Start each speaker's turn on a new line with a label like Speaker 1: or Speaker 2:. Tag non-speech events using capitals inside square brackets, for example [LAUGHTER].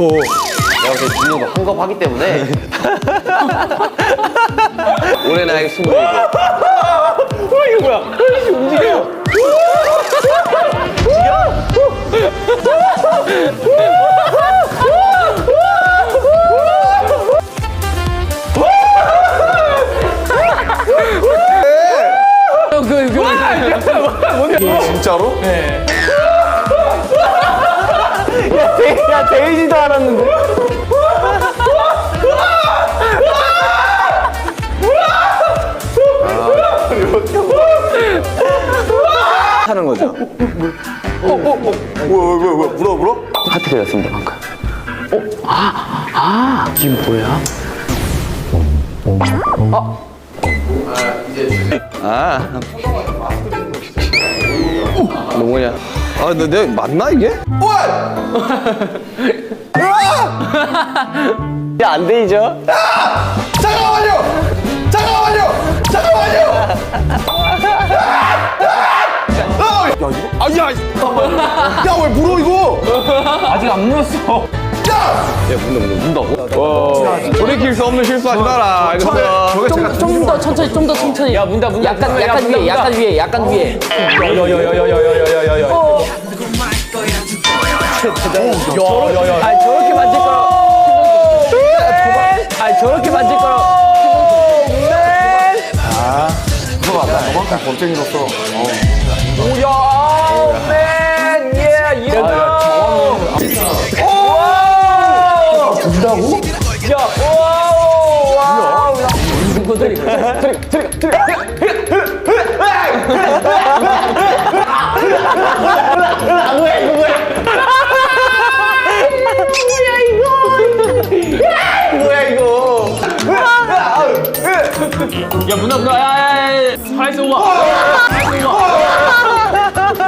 Speaker 1: 어.
Speaker 2: 내가
Speaker 3: 제 진료도 한겁하기 때문에
Speaker 2: [LAUGHS]
Speaker 3: 올해 나이 27. 와
Speaker 2: 이거 뭐야? 하나씩 움직여. 그, 그, 그. 아,
Speaker 4: 진짜로? 네. 어, 어, 어, 뭐야, 물어, 물어?
Speaker 2: 하트 그렸습니다 방금. 어? 아, 아, 이게 뭐야?
Speaker 4: 아, 뭐냐 아, 근데 내 맞나 이게?
Speaker 2: 야안 데이죠?
Speaker 4: 잠깐만요! 잠깐만요! 잠깐만요! 야, 왜 물어, 이거?
Speaker 2: 아직 안 물었어.
Speaker 4: 돌이킬 수 없는 실수하지 마라. 알겠어?
Speaker 2: 좀 더 천천히 좀 더 천천히 야 문다 문다. 약간 문다. 야, 약간 문다, 위에 문다. 약간 위에 약간 위에 야야야야야야 야야야. 아 저렇게 만질 거라 아 저렇게 만질 거라
Speaker 4: 딱 범죄인으로서.
Speaker 1: 야
Speaker 2: 드리고 드리고 드리고 드리고 드리고 뭐야 이거 뭐야 뭐야 이거 야 문화 문화
Speaker 1: 야야야 살아있어 우와 살아있어
Speaker 2: 우와